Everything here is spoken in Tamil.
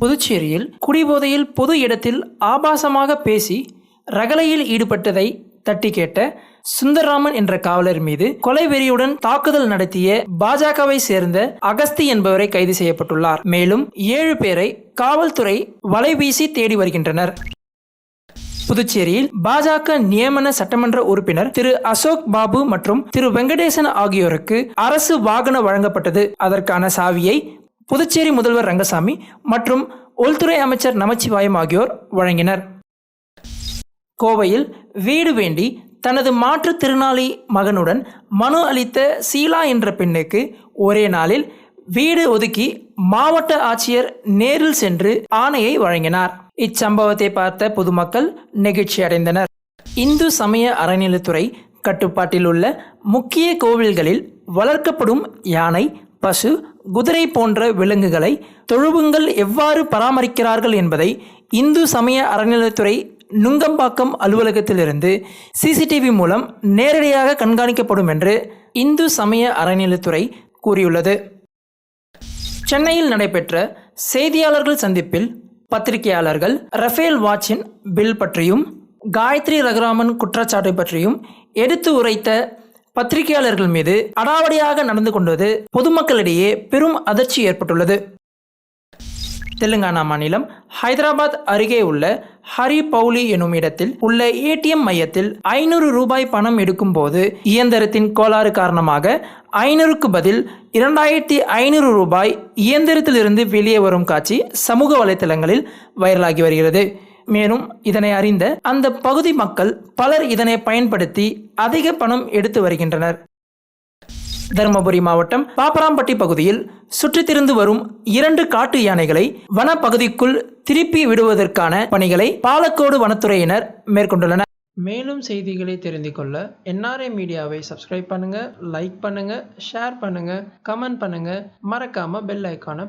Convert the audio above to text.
புதுச்சேரியில் குடிபோதையில் பொது இடத்தில் ஆபாசமாக பேசி ரகளையில் ஈடுபட்டதை தட்டி கேட்ட சுந்தரராமன் என்ற காவலர் மீது கொலை வெறியுடன் தாக்குதல் நடத்திய பாஜகவை சேர்ந்த அகஸ்தி என்பவரை கைது செய்யப்பட்டுள்ளார். மேலும் ஏழு பேரை காவல்துறை வலைவீசி தேடி வருகின்றனர். புதுச்சேரியில் பாஜக நியமன சட்டமன்ற உறுப்பினர் திரு அசோக் பாபு மற்றும் திரு வெங்கடேசன் ஆகியோருக்கு அரசு வாகனம் வழங்கப்பட்டது. அதற்கான சாவியை புதுச்சேரி முதல்வர் ரங்கசாமி மற்றும் உள்துறை அமைச்சர் நமச்சிவாயம் ஆகியோர் வழங்கினர். கோவையில் வீடு வேண்டி தனது மாற்றுத்திறனாளி மகனுடன் மனு அளித்த சீலா என்ற பெண்ணுக்கு ஒரே நாளில் வீடு ஒதுக்கி மாவட்ட ஆட்சியர் நேரில் சென்று ஆணையை வழங்கினார். இச்சம்பவத்தை பார்த்த பொதுமக்கள் நெகிழ்ச்சி அடைந்தனர். இந்து சமய அறநிலைத்துறை கட்டுப்பாட்டில் உள்ள முக்கிய கோவில்களில் வளர்க்கப்படும் யானை பசு குதிரை போன்ற விலங்குகளை தொழுவுங்கள் எவ்வாறு பராமரிக்கிறார்கள் என்பதை இந்து சமய அறநிலையத்துறை நுங்கம்பாக்கம் அலுவலகத்திலிருந்து சிசிடிவி மூலம் நேரடியாக கண்காணிக்கப்படும் என்று இந்து சமய அறநிலையத்துறை கூறியுள்ளது. சென்னையில் நடைபெற்ற செய்தியாளர்கள் சந்திப்பில் பத்திரிகையாளர்கள் ரஃபேல் வாட்சின் பில் பற்றியும் காயத்ரி ரகுராமன் குற்றச்சாட்டு பற்றியும் எடுத்து உரைத்த பத்திரிகையாளர்கள் மீது அடாவடியாக நடந்து கொண்டது பொதுமக்களிடையே பெரும் அதிர்ச்சி ஏற்பட்டுள்ளது. தெலுங்கானா மாநிலம் ஹைதராபாத் அருகே உள்ள ஹரி பவுலி எனும் இடத்தில் உள்ள ஏடிஎம் மையத்தில் ஐநூறு ரூபாய் பணம் எடுக்கும் போது இயந்திரத்தின் கோளாறு காரணமாக ஐநூறுக்கு பதில் இரண்டாயிரத்தி ஐநூறு ரூபாய் இயந்திரத்திலிருந்து வெளியே வரும் காட்சி சமூக வலைத்தளங்களில் வைரலாகி வருகிறது. மேலும் இதனை அறிந்த அந்த பகுதி மக்கள் பலர் இதனை பயன்படுத்தி அதிக பணம் எடுத்து வருகின்றனர். தருமபுரி மாவட்டம் பாப்பராம்பட்டி பகுதியில் சுற்றித் திரிந்து வரும் இரண்டு காட்டு யானைகளை வனப்பகுதிக்குள் திருப்பி விடுவதற்கான பணிகளை பாலக்கோடு வனத்துறையினர் மேற்கொண்டுள்ளனர். மேலும் செய்திகளை தெரிந்து கொள்ள என்ஆர்ஐ மீடியாவை சப்ஸ்கிரைப் பண்ணுங்க லைக் பண்ணுங்க ஷேர் பண்ணுங்க கமெண்ட் பண்ணுங்க. மறக்காம பெல் ஐக்கான